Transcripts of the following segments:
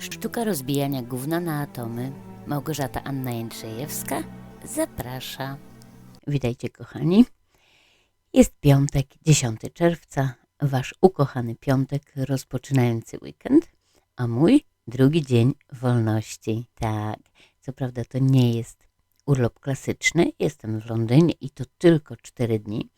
Sztuka rozbijania gówna na atomy. Małgorzata Anna Jędrzejewska zaprasza. Witajcie kochani. Jest piątek, 10 czerwca, wasz ukochany piątek rozpoczynający weekend, a mój drugi dzień wolności. Tak, co prawda to nie jest urlop klasyczny, jestem w Londynie i to tylko 4 dni,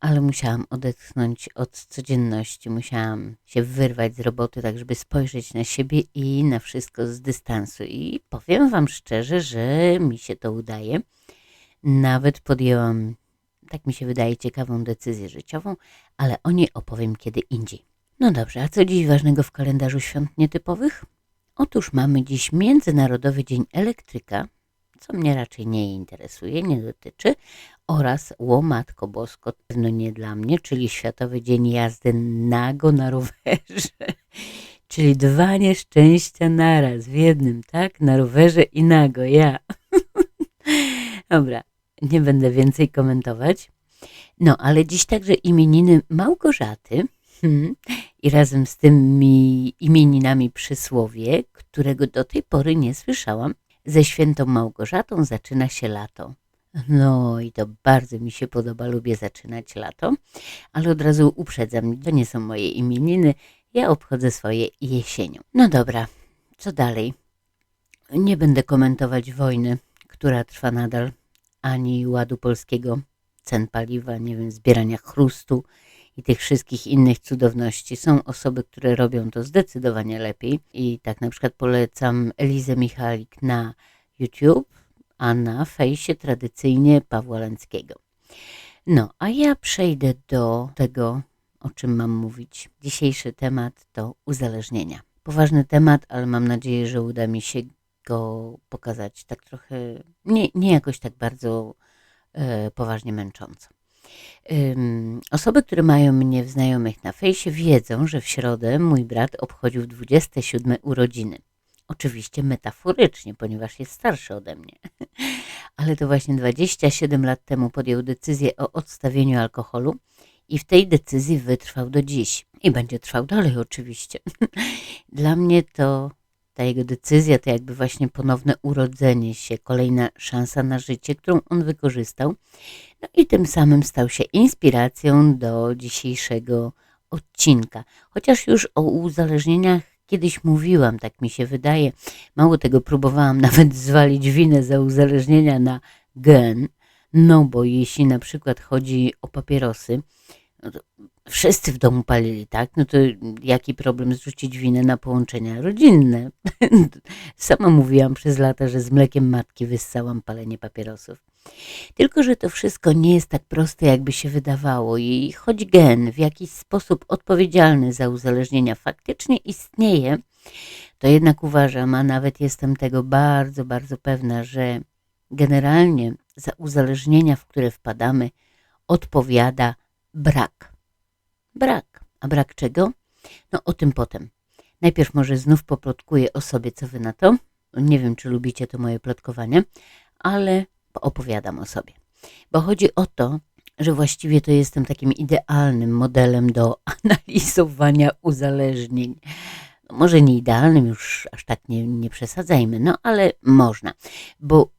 ale musiałam odetchnąć od codzienności, musiałam się wyrwać z roboty, tak żeby spojrzeć na siebie i na wszystko z dystansu. I powiem Wam szczerze, że mi się to udaje. Nawet podjęłam, tak mi się wydaje, ciekawą decyzję życiową, ale o niej opowiem kiedy indziej. No dobrze, a co dziś ważnego w kalendarzu świąt nietypowych? Otóż mamy dziś Międzynarodowy Dzień Elektryka, co mnie raczej nie interesuje, nie dotyczy, oraz Łomatko Bosko, pewno nie dla mnie, czyli Światowy Dzień Jazdy Nago na rowerze. Czyli dwa nieszczęścia naraz w jednym, tak? Na rowerze i nago, ja. Dobra, nie będę więcej komentować. No, ale dziś także imieniny Małgorzaty hmm, i razem z tymi imieninami przysłowie, którego do tej pory nie słyszałam. Ze świętą Małgorzatą zaczyna się lato. No i to bardzo mi się podoba, lubię zaczynać lato, ale od razu uprzedzam, to nie są moje imieniny, ja obchodzę swoje jesienią. No dobra, co dalej? Nie będę komentować wojny, która trwa nadal, ani ładu polskiego, cen paliwa, nie wiem, zbierania chrustu i tych wszystkich innych cudowności. Są osoby, które robią to zdecydowanie lepiej i tak na przykład polecam Elizę Michalik na YouTube, a na fejsie tradycyjnie Pawła Lęckiego. No, a ja przejdę do tego, o czym mam mówić. Dzisiejszy temat to uzależnienia. Poważny temat, ale mam nadzieję, że uda mi się go pokazać tak trochę, nie, nie jakoś tak bardzo e, poważnie męcząco. Osoby, które mają mnie w znajomych na fejsie wiedzą, że w środę mój brat obchodził 27 urodziny. Oczywiście metaforycznie, ponieważ jest starszy ode mnie. Ale to właśnie 27 lat temu podjął decyzję o odstawieniu alkoholu i w tej decyzji wytrwał do dziś. I będzie trwał dalej oczywiście. Dla mnie to ta jego decyzja to jakby właśnie ponowne urodzenie się, kolejna szansa na życie, którą on wykorzystał. No i tym samym stał się inspiracją do dzisiejszego odcinka. Chociaż już o uzależnieniach kiedyś mówiłam, tak mi się wydaje. Mało tego, próbowałam nawet zwalić winę za uzależnienia na gen, no bo jeśli na przykład chodzi o papierosy, no wszyscy w domu palili, tak? No to jaki problem zrzucić winę na połączenia rodzinne? Sama mówiłam przez lata, że z mlekiem matki wyssałam palenie papierosów. Tylko, że to wszystko nie jest tak proste, jakby się wydawało i choć gen w jakiś sposób odpowiedzialny za uzależnienia faktycznie istnieje, to jednak uważam, a nawet jestem tego bardzo, bardzo pewna, że generalnie za uzależnienia, w które wpadamy, odpowiada brak. Brak. A brak czego? No o tym potem. Najpierw może znów poplotkuję o sobie, co wy na to. Nie wiem, czy lubicie to moje plotkowanie, ale opowiadam o sobie. Bo chodzi o to, że właściwie to jestem takim idealnym modelem do analizowania uzależnień. No może nie idealnym, już aż tak nie, nie przesadzajmy, no ale można. Bo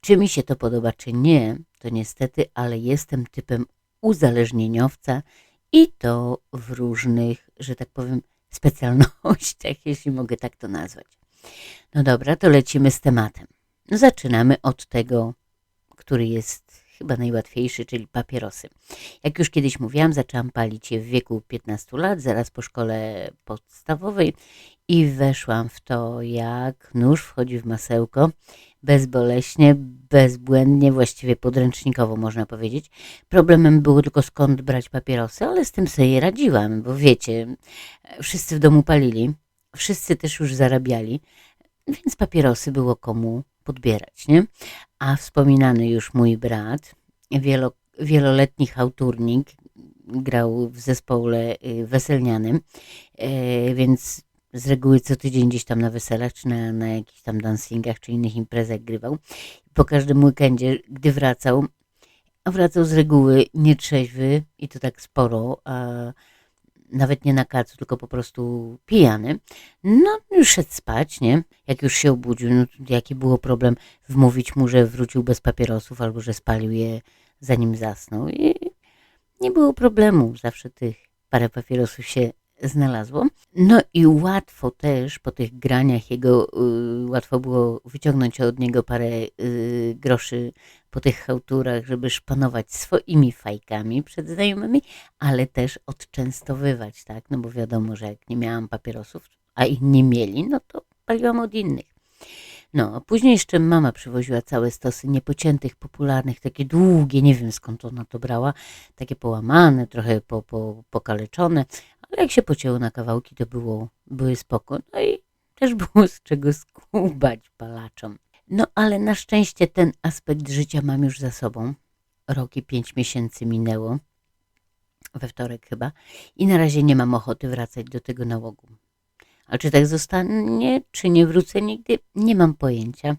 czy mi się to podoba, czy nie, to niestety, ale jestem typem uzależnieniowca i to w różnych, że tak powiem, specjalnościach, jeśli mogę tak to nazwać. No dobra, to lecimy z tematem. Zaczynamy od tego, który jest chyba najłatwiejszy, czyli papierosy. Jak już kiedyś mówiłam, zaczęłam palić je w wieku 15 lat, zaraz po szkole podstawowej i weszłam w to, jak nóż wchodzi w masełko, bezboleśnie, bezbłędnie, właściwie podręcznikowo można powiedzieć. Problemem było tylko skąd brać papierosy, ale z tym sobie radziłam, bo wiecie, wszyscy w domu palili, wszyscy też już zarabiali, więc papierosy było komu podbierać, nie? A wspominany już mój brat, wielo, wieloletni hałturnik, grał w zespole y, weselnianym, e, więc z reguły co tydzień gdzieś tam na weselach, czy na, na jakichś tam dancingach, czy innych imprezach grywał. Po każdym weekendzie, gdy wracał, a wracał z reguły nietrzeźwy i to tak sporo, a nawet nie na kacu, tylko po prostu pijany. No, już szedł spać, nie? Jak już się obudził, no jaki było problem wmówić mu, że wrócił bez papierosów albo że spalił je zanim zasnął. I nie było problemu, zawsze tych parę papierosów się znalazło. No i łatwo też po tych graniach jego, y, łatwo było wyciągnąć od niego parę y, groszy po tych chałturach, żeby szpanować swoimi fajkami przed znajomymi, ale też odczęstowywać, tak? No bo wiadomo, że jak nie miałam papierosów, a inni mieli, no to paliłam od innych. No, później jeszcze mama przywoziła całe stosy niepociętych, popularnych, takie długie, nie wiem skąd ona to brała, takie połamane, trochę po, po, pokaleczone, ale jak się pocięło na kawałki, to było, były spoko. No i też było z czego skubać palaczom. No ale na szczęście ten aspekt życia mam już za sobą. Rok i pięć miesięcy minęło, we wtorek chyba, i na razie nie mam ochoty wracać do tego nałogu. A czy tak zostanie, czy nie wrócę nigdy, nie mam pojęcia.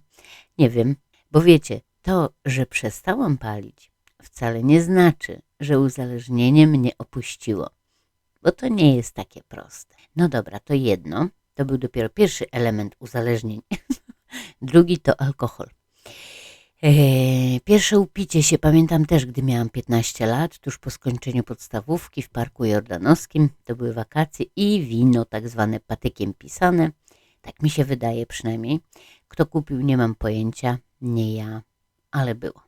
Nie wiem, bo wiecie, to, że przestałam palić, wcale nie znaczy, że uzależnienie mnie opuściło, bo to nie jest takie proste. No dobra, to jedno, to był dopiero pierwszy element uzależnień. Drugi to alkohol. Eee, Pierwsze upicie się pamiętam też, gdy miałam 15 lat, tuż po skończeniu podstawówki w Parku Jordanowskim. To były wakacje i wino, tak zwane patykiem pisane. Tak mi się wydaje przynajmniej. Kto kupił, nie mam pojęcia. Nie ja, ale było.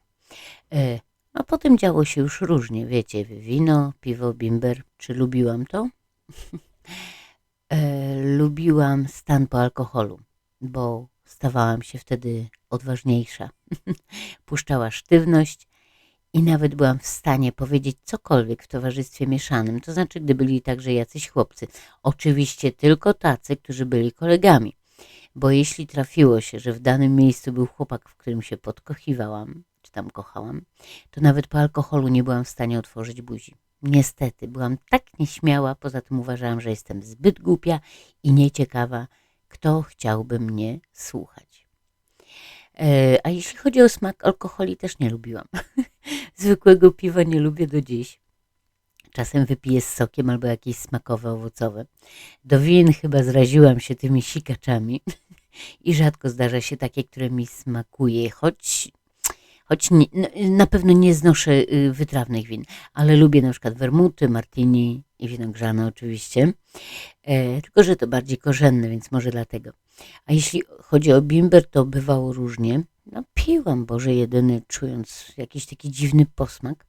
E, A potem działo się już różnie, wiecie, wino, piwo, bimber. Czy lubiłam to? E, Lubiłam stan po alkoholu, bo stawałam się wtedy odważniejsza. Puszczała sztywność i nawet byłam w stanie powiedzieć cokolwiek w towarzystwie mieszanym, to znaczy, gdy byli także jacyś chłopcy. Oczywiście tylko tacy, którzy byli kolegami, bo jeśli trafiło się, że w danym miejscu był chłopak, w którym się podkochiwałam, czy tam kochałam, to nawet po alkoholu nie byłam w stanie otworzyć buzi. Niestety, byłam tak nieśmiała, poza tym uważałam, że jestem zbyt głupia i nieciekawa, kto chciałby mnie słuchać. E, A jeśli chodzi o smak alkoholi, też nie lubiłam. Zwykłego piwa nie lubię do dziś. Czasem wypiję z sokiem albo jakieś smakowe, owocowe. Do win chyba zraziłam się tymi sikaczami i rzadko zdarza się takie, które mi smakuje, choć, choć nie, n- na pewno nie znoszę y, wytrawnych win, ale lubię na przykład wermuty, martini i winogrzane oczywiście. E, tylko, że to bardziej korzenne, więc może dlatego. A jeśli chodzi o bimber, to bywało różnie. No, piłam, Boże, jedyny, czując jakiś taki dziwny posmak,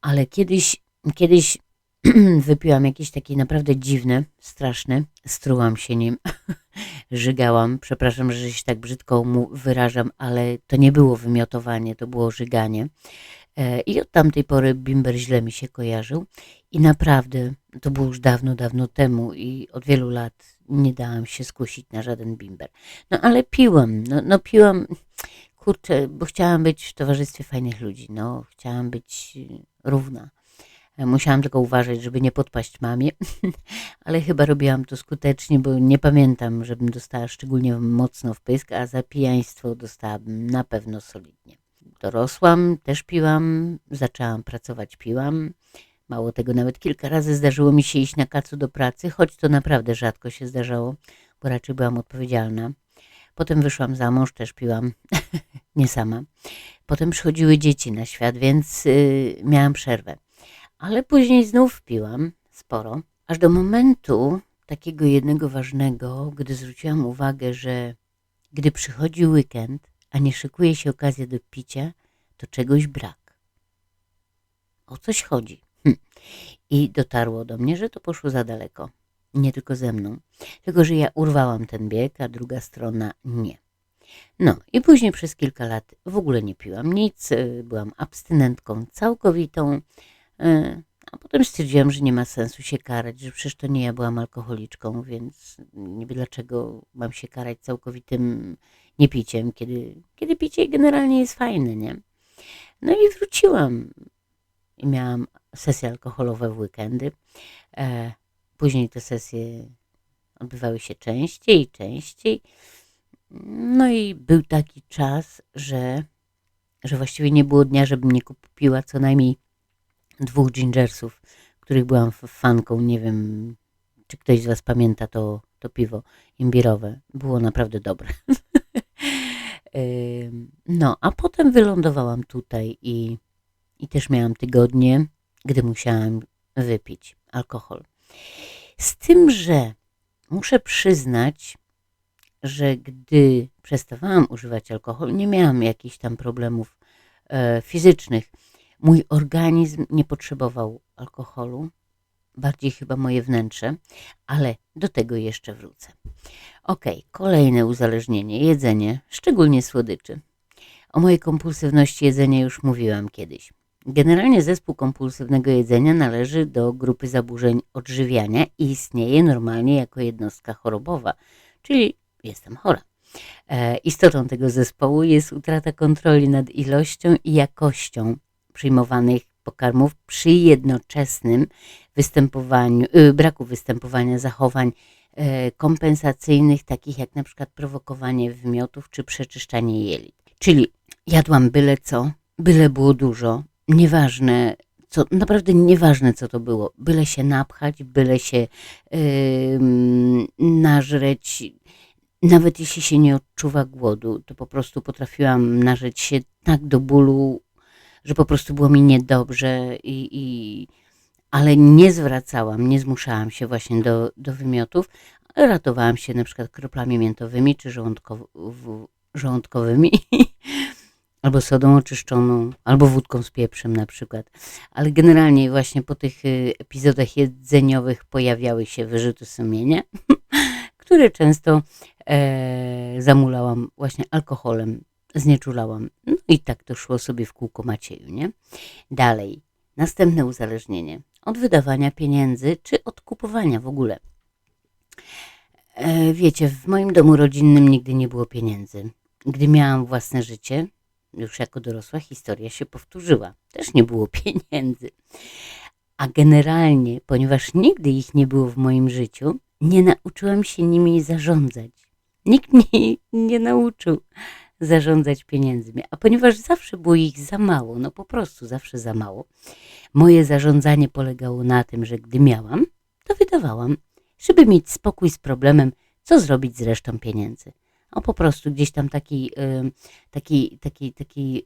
ale kiedyś, kiedyś wypiłam jakieś takie naprawdę dziwne, straszne, strułam się nim, żygałam. Przepraszam, że się tak brzydko mu wyrażam, ale to nie było wymiotowanie, to było żyganie. E, I od tamtej pory bimber źle mi się kojarzył i naprawdę, to było już dawno, dawno temu i od wielu lat nie dałam się skusić na żaden bimber. No ale piłam, no, no piłam, kurczę, bo chciałam być w towarzystwie fajnych ludzi, no chciałam być równa. Musiałam tylko uważać, żeby nie podpaść mamie, ale chyba robiłam to skutecznie, bo nie pamiętam, żebym dostała szczególnie mocno w pysk, a za pijaństwo dostałabym na pewno solidnie. Dorosłam, też piłam, zaczęłam pracować, piłam. Mało tego, nawet kilka razy zdarzyło mi się iść na kacu do pracy, choć to naprawdę rzadko się zdarzało, bo raczej byłam odpowiedzialna. Potem wyszłam za mąż, też piłam, nie sama. Potem przychodziły dzieci na świat, więc y, miałam przerwę. Ale później znów piłam sporo, aż do momentu takiego jednego ważnego, gdy zwróciłam uwagę, że gdy przychodzi weekend, a nie szykuje się okazja do picia, to czegoś brak. O coś chodzi. Hm. I dotarło do mnie, że to poszło za daleko. Nie tylko ze mną. Tylko, że ja urwałam ten bieg, a druga strona nie. No i później przez kilka lat w ogóle nie piłam nic, byłam abstynentką całkowitą, a potem stwierdziłam, że nie ma sensu się karać, że przecież to nie ja byłam alkoholiczką, więc niby dlaczego mam się karać całkowitym niepiciem, kiedy, kiedy picie generalnie jest fajne, nie? No i wróciłam i miałam sesje alkoholowe w weekendy. E, później te sesje odbywały się częściej i częściej. No i był taki czas, że, że właściwie nie było dnia, żebym nie kupiła co najmniej dwóch gingersów których byłam fanką. Nie wiem, czy ktoś z Was pamięta to, to piwo imbirowe. Było naprawdę dobre. No, a potem wylądowałam tutaj i, i też miałam tygodnie, gdy musiałam wypić alkohol. Z tym, że muszę przyznać, że gdy przestawałam używać alkoholu, nie miałam jakichś tam problemów e, fizycznych. Mój organizm nie potrzebował alkoholu, bardziej chyba moje wnętrze, ale do tego jeszcze wrócę. Ok, kolejne uzależnienie jedzenie, szczególnie słodyczy. O mojej kompulsywności jedzenia już mówiłam kiedyś. Generalnie zespół kompulsywnego jedzenia należy do grupy zaburzeń odżywiania i istnieje normalnie jako jednostka chorobowa, czyli jestem chora. E, istotą tego zespołu jest utrata kontroli nad ilością i jakością przyjmowanych pokarmów przy jednoczesnym występowaniu, y, braku występowania zachowań e, kompensacyjnych, takich jak na przykład prowokowanie wymiotów czy przeczyszczanie jelit. Czyli jadłam byle co, byle było dużo, nieważne co, naprawdę nieważne co to było, byle się napchać, byle się ym, nażreć, nawet jeśli się nie odczuwa głodu, to po prostu potrafiłam nażreć się tak do bólu, że po prostu było mi niedobrze i, i ale nie zwracałam, nie zmuszałam się właśnie do, do wymiotów, ratowałam się na przykład kroplami miętowymi czy w- żołądkowymi, albo sodą oczyszczoną, albo wódką z pieprzem na przykład. Ale generalnie właśnie po tych y, epizodach jedzeniowych pojawiały się wyrzuty sumienia, które często e, zamulałam właśnie alkoholem, znieczulałam. No i tak to szło sobie w kółko Macieju, nie? Dalej, następne uzależnienie. Od wydawania pieniędzy, czy od kupowania w ogóle. E, wiecie, w moim domu rodzinnym nigdy nie było pieniędzy. Gdy miałam własne życie, już jako dorosła, historia się powtórzyła. Też nie było pieniędzy. A generalnie, ponieważ nigdy ich nie było w moim życiu, nie nauczyłam się nimi zarządzać. Nikt mnie nie nauczył zarządzać pieniędzmi. A ponieważ zawsze było ich za mało, no po prostu zawsze za mało, moje zarządzanie polegało na tym, że gdy miałam, to wydawałam, żeby mieć spokój z problemem, co zrobić z resztą pieniędzy. O po prostu gdzieś tam taki, taki, taki, taki,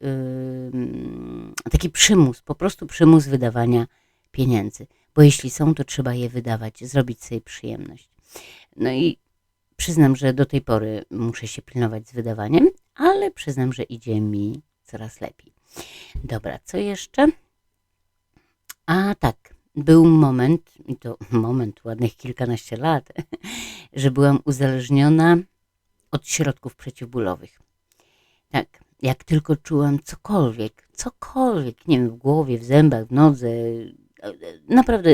taki przymus, po prostu przymus wydawania pieniędzy. Bo jeśli są, to trzeba je wydawać, zrobić sobie przyjemność. No i przyznam, że do tej pory muszę się pilnować z wydawaniem, ale przyznam, że idzie mi coraz lepiej. Dobra, co jeszcze? A tak, był moment, i to moment, ładnych kilkanaście lat, że byłam uzależniona od środków przeciwbólowych. Tak, jak tylko czułam cokolwiek, cokolwiek, nie wiem, w głowie, w zębach, w nodze, e, naprawdę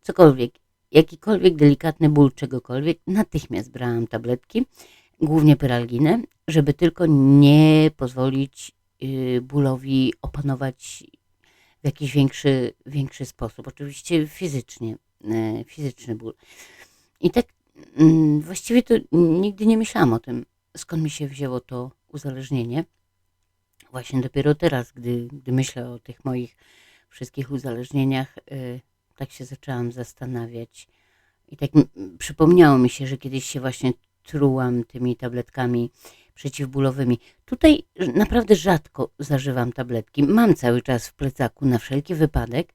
cokolwiek, jakikolwiek delikatny ból czegokolwiek, natychmiast brałam tabletki, głównie pyralginę, żeby tylko nie pozwolić y, bólowi opanować w jakiś większy, większy sposób. Oczywiście fizycznie, e, fizyczny ból. I tak mm, właściwie to nigdy nie myślałam o tym, skąd mi się wzięło to uzależnienie. Właśnie dopiero teraz, gdy, gdy myślę o tych moich wszystkich uzależnieniach, y, tak się zaczęłam zastanawiać. I tak przypomniało mi się, że kiedyś się właśnie trułam tymi tabletkami przeciwbólowymi. Tutaj naprawdę rzadko zażywam tabletki. Mam cały czas w plecaku na wszelki wypadek,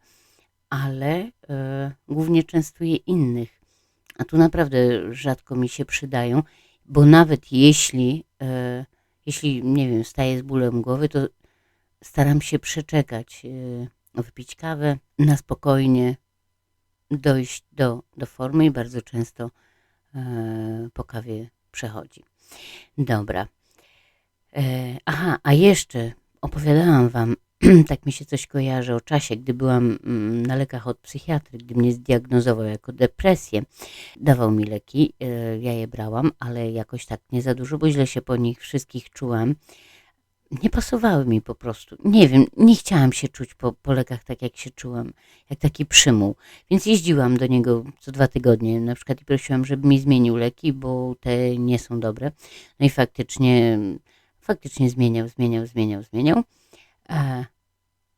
ale e, głównie częstuję innych. A tu naprawdę rzadko mi się przydają, bo nawet jeśli, e, jeśli nie wiem, staję z bólem głowy, to staram się przeczekać, e, wypić kawę na spokojnie, dojść do, do formy i bardzo często e, po kawie przechodzi. Dobra. E, aha, a jeszcze opowiadałam Wam, tak mi się coś kojarzy o czasie, gdy byłam mm, na lekach od psychiatry, gdy mnie zdiagnozował jako depresję. Dawał mi leki, e, ja je brałam, ale jakoś tak nie za dużo, bo źle się po nich wszystkich czułam. Nie pasowały mi po prostu. Nie wiem, nie chciałam się czuć po, po lekach tak, jak się czułam, jak taki przymuł. Więc jeździłam do niego co dwa tygodnie na przykład i prosiłam, żeby mi zmienił leki, bo te nie są dobre. No i faktycznie, faktycznie zmieniał, zmieniał, zmieniał, zmieniał. A,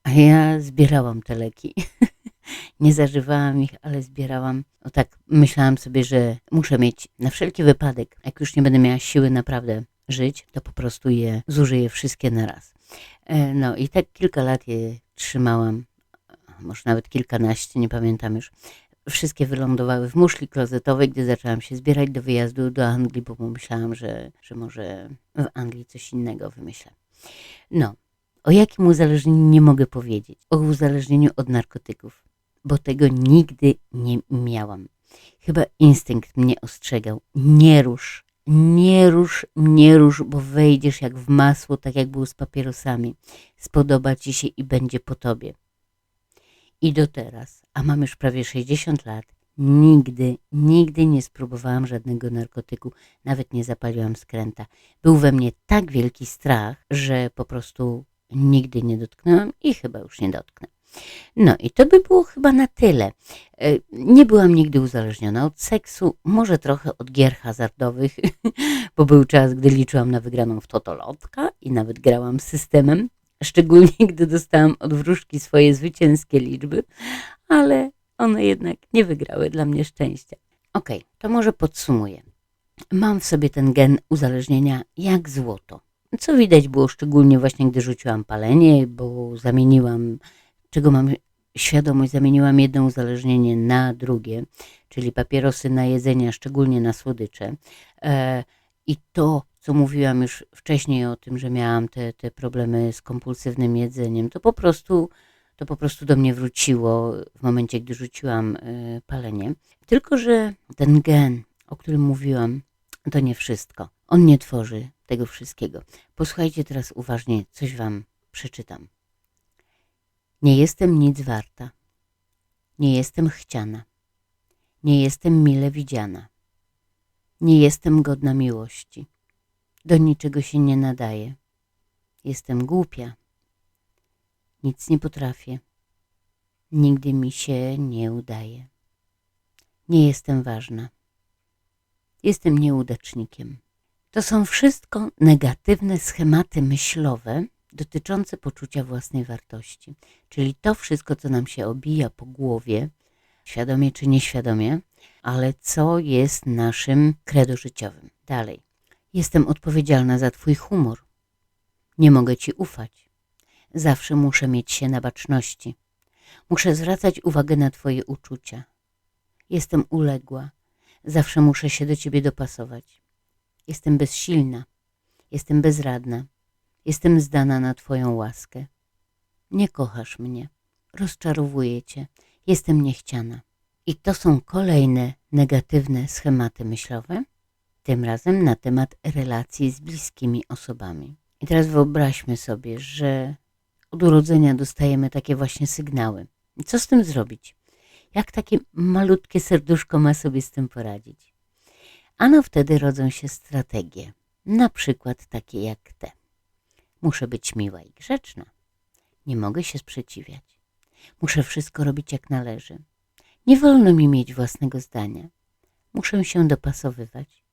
a ja zbierałam te leki. nie zażywałam ich, ale zbierałam. O tak myślałam sobie, że muszę mieć na wszelki wypadek, jak już nie będę miała siły naprawdę żyć, to po prostu je zużyję wszystkie na raz. E, No i tak kilka lat je trzymałam, może nawet kilkanaście, nie pamiętam już. Wszystkie wylądowały w muszli klozetowej, gdy zaczęłam się zbierać do wyjazdu do Anglii, bo pomyślałam, że, że może w Anglii coś innego wymyślę. No, o jakim uzależnieniu nie mogę powiedzieć? O uzależnieniu od narkotyków, bo tego nigdy nie miałam. Chyba instynkt mnie ostrzegał. Nie rusz, nie rusz, nie rusz, bo wejdziesz jak w masło, tak jak było z papierosami. Spodoba ci się i będzie po tobie. I do teraz, a mam już prawie 60 lat, nigdy, nigdy nie spróbowałam żadnego narkotyku, nawet nie zapaliłam skręta. Był we mnie tak wielki strach, że po prostu nigdy nie dotknęłam i chyba już nie dotknę. No i to by było chyba na tyle. E, Nie byłam nigdy uzależniona od seksu, może trochę od gier hazardowych, bo był czas, gdy liczyłam na wygraną w totolotka i nawet grałam systemem, szczególnie gdy dostałam od wróżki swoje zwycięskie liczby, ale one jednak nie wygrały dla mnie szczęścia. Okej, to może podsumuję. Mam w sobie ten gen uzależnienia jak złoto. Co widać było szczególnie właśnie, gdy rzuciłam palenie, bo zamieniłam, czego mam świadomość, zamieniłam jedno uzależnienie na drugie, czyli papierosy na jedzenie, szczególnie na słodycze. E, I to, co mówiłam już wcześniej o tym, że miałam te, te problemy z kompulsywnym jedzeniem, to po prostu to po prostu do mnie wróciło w momencie, gdy rzuciłam e, palenie. Tylko, że ten gen, o którym mówiłam, to nie wszystko. On nie tworzy tego wszystkiego. Posłuchajcie teraz uważnie, coś wam przeczytam. Nie jestem nic warta. Nie jestem chciana. Nie jestem mile widziana. Nie jestem godna miłości. Do niczego się nie nadaję. Jestem głupia. Nic nie potrafię. Nigdy mi się nie udaje. Nie jestem ważna. Jestem nieudacznikiem. To są wszystko negatywne schematy myślowe dotyczące poczucia własnej wartości. Czyli to wszystko, co nam się obija po głowie, świadomie czy nieświadomie, ale co jest naszym credo życiowym. Dalej. Jestem odpowiedzialna za Twój humor. Nie mogę Ci ufać. Zawsze muszę mieć się na baczności. Muszę zwracać uwagę na Twoje uczucia. Jestem uległa. Zawsze muszę się do Ciebie dopasować. Jestem bezsilna. Jestem bezradna. Jestem zdana na Twoją łaskę. Nie kochasz mnie. Rozczarowuję Cię. Jestem niechciana. I to są kolejne negatywne schematy myślowe, tym razem na temat relacji z bliskimi osobami. I teraz wyobraźmy sobie, że od urodzenia dostajemy takie właśnie sygnały. Co z tym zrobić? Jak takie malutkie serduszko ma sobie z tym poradzić? Ano wtedy rodzą się strategie, na przykład takie jak te. Muszę być miła i grzeczna. Nie mogę się sprzeciwiać. Muszę wszystko robić jak należy. Nie wolno mi mieć własnego zdania. Muszę się dopasowywać.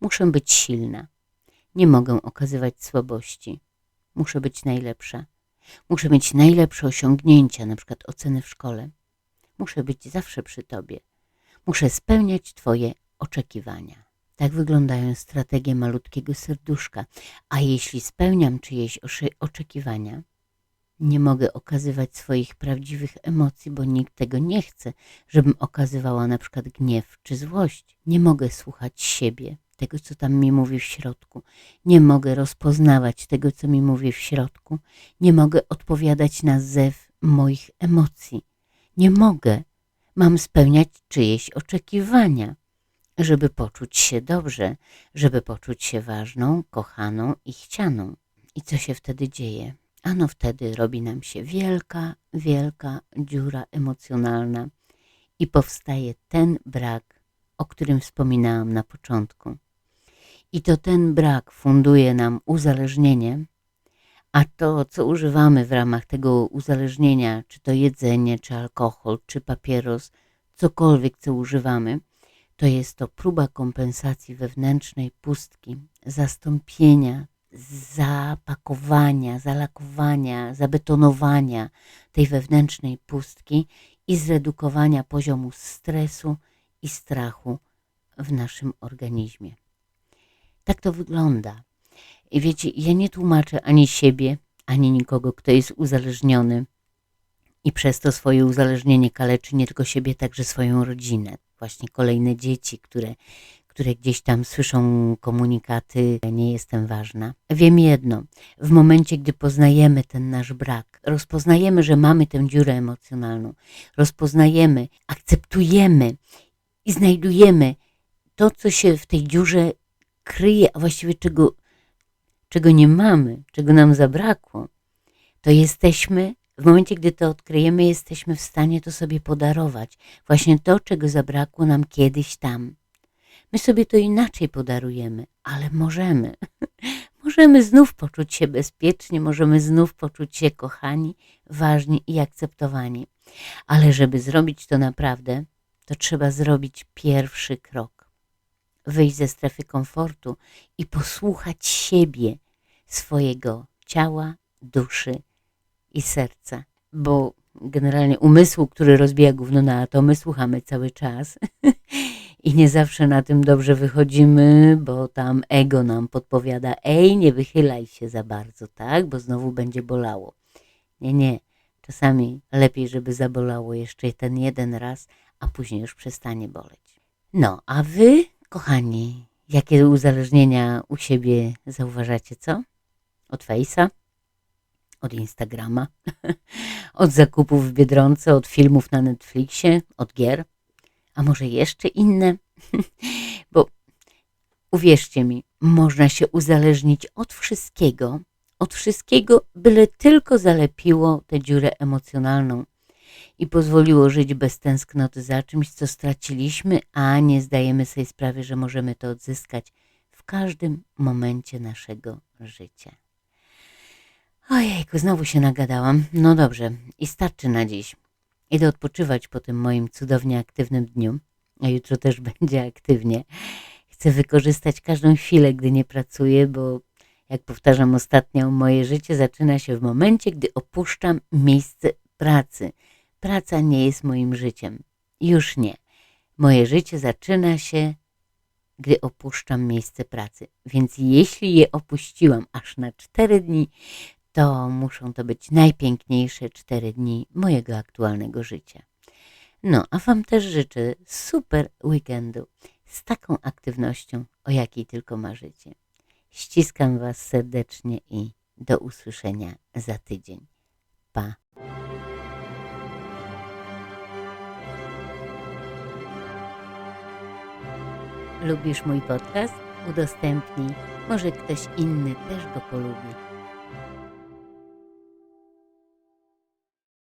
Muszę być silna. Nie mogę okazywać słabości. Muszę być najlepsza. Muszę mieć najlepsze osiągnięcia, na przykład oceny w szkole. Muszę być zawsze przy Tobie. Muszę spełniać Twoje oczekiwania. Tak wyglądają strategie malutkiego serduszka. A jeśli spełniam czyjeś oczekiwania, nie mogę okazywać swoich prawdziwych emocji, bo nikt tego nie chce, żebym okazywała na przykład gniew czy złość. Nie mogę słuchać siebie, tego co tam mi mówi w środku. Nie mogę rozpoznawać tego, co mi mówi w środku. Nie mogę odpowiadać na zew moich emocji. Nie mogę. Mam spełniać czyjeś oczekiwania, żeby poczuć się dobrze, żeby poczuć się ważną, kochaną i chcianą. I co się wtedy dzieje? Ano wtedy robi nam się wielka, wielka dziura emocjonalna i powstaje ten brak, o którym wspominałam na początku. I to ten brak funduje nam uzależnienie, a to, co używamy w ramach tego uzależnienia, czy to jedzenie, czy alkohol, czy papieros, cokolwiek, co używamy, to jest to próba kompensacji wewnętrznej pustki, zastąpienia, zapakowania, zalakowania, zabetonowania tej wewnętrznej pustki i zredukowania poziomu stresu i strachu w naszym organizmie. Tak to wygląda. I wiecie, ja nie tłumaczę ani siebie, ani nikogo, kto jest uzależniony i przez to swoje uzależnienie kaleczy nie tylko siebie, także swoją rodzinę. Właśnie kolejne dzieci, które, które gdzieś tam słyszą komunikaty, nie jestem ważna. Wiem jedno, w momencie, gdy poznajemy ten nasz brak, rozpoznajemy, że mamy tę dziurę emocjonalną, rozpoznajemy, akceptujemy i znajdujemy to, co się w tej dziurze kryje, a właściwie czego, czego nie mamy, czego nam zabrakło, to jesteśmy, w momencie, gdy to odkryjemy, jesteśmy w stanie to sobie podarować. Właśnie to, czego zabrakło nam kiedyś tam. My sobie to inaczej podarujemy, ale możemy. Możemy znów poczuć się bezpiecznie, możemy znów poczuć się kochani, ważni i akceptowani. Ale żeby zrobić to naprawdę, to trzeba zrobić pierwszy krok. Wyjść ze strefy komfortu i posłuchać siebie, swojego ciała, duszy i serca. Bo generalnie umysłu, który rozbija gówno na atomy, słuchamy cały czas. I nie zawsze na tym dobrze wychodzimy, bo tam ego nam podpowiada, ej, nie wychylaj się za bardzo, tak? Bo znowu będzie bolało. Nie, nie. Czasami lepiej, żeby zabolało jeszcze ten jeden raz, a później już przestanie boleć. No, a wy, kochani, jakie uzależnienia u siebie zauważacie, co? Od Face'a? Od Instagrama? od zakupów w Biedronce? Od filmów na Netflixie? Od gier? A może jeszcze inne? Bo uwierzcie mi, można się uzależnić od wszystkiego, od wszystkiego, byle tylko zalepiło tę dziurę emocjonalną i pozwoliło żyć bez tęsknoty za czymś, co straciliśmy, a nie zdajemy sobie sprawy, że możemy to odzyskać w każdym momencie naszego życia. Ojejku, znowu się nagadałam. No dobrze, i starczy na dziś. Idę odpoczywać po tym moim cudownie aktywnym dniu, a jutro też będzie aktywnie. Chcę wykorzystać każdą chwilę, gdy nie pracuję, bo jak powtarzam ostatnio, moje życie zaczyna się w momencie, gdy opuszczam miejsce pracy. Praca nie jest moim życiem. Już nie. Moje życie zaczyna się, gdy opuszczam miejsce pracy. Więc jeśli je opuściłam aż na cztery dni, to muszą to być najpiękniejsze cztery dni mojego aktualnego życia. No, a Wam też życzę super weekendu z taką aktywnością, o jakiej tylko marzycie. Ściskam Was serdecznie i do usłyszenia za tydzień. Pa! Lubisz mój podcast? Udostępnij, może ktoś inny też go polubi.